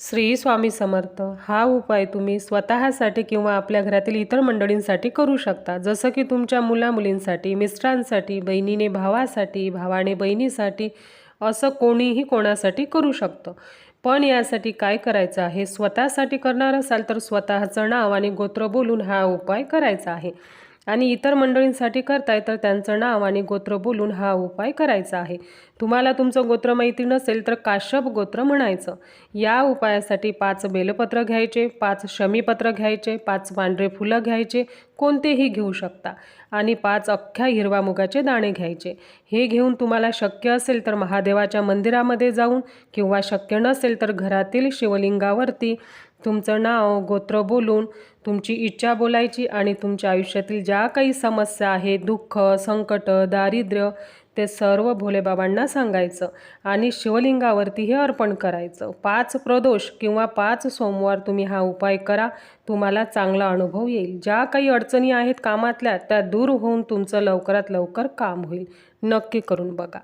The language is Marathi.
श्री स्वामी समर्थ हा उपाय तुम्ही स्वतःसाठी किंवा आपल्या घरातील इतर मंडळींसाठी करू शकता. जसं की तुमच्या मुलामुलींसाठी मिस्टरांसाठी बहिणीने भावासाठी भावाने बहिणीसाठी असं कोणीही कोणासाठी करू शकतं. पण यासाठी काय करायचं आहे? स्वतःसाठी करणार असाल तर स्वतःचं नाव आणि गोत्र बोलून हा उपाय करायचा आहे. आणि इतर मंडळींसाठी करताय तर त्यांचं नाव आणि गोत्र बोलून हा उपाय करायचा आहे. तुम्हाला तुमचं गोत्र माहिती नसेल तर काश्यप गोत्र म्हणायचं. या उपायासाठी पाच बेलपत्र घ्यायचे पाच शमीपत्र घ्यायचे पाच पांढरे फुलं घ्यायचे कोणतेही घेऊ शकता. आणि पाच अख्ख्या हिरवा मुगाचे दाणे घ्यायचे. हे घेऊन तुम्हाला शक्य असेल तर महादेवाच्या मंदिरामध्ये जाऊन किंवा शक्य नसेल तर घरातील शिवलिंगावरती तुमचं नाव गोत्र बोलून तुमची इच्छा बोलायची आणि तुमच्या आयुष्यातील ज्या काही समस्या आहेत दुःख संकट दारिद्र्य ते सर्व भोलेबाबांना सांगायचं आणि शिवलिंगावरती हे अर्पण करायचं. पाच प्रदोष किंवा पाच सोमवार तुम्ही हा उपाय करा तुम्हाला चांगला अनुभव येईल. ज्या काही अडचणी आहेत कामातल्या त्या दूर होऊन तुमचं लवकरात लवकर काम होईल. नक्की करून बघा.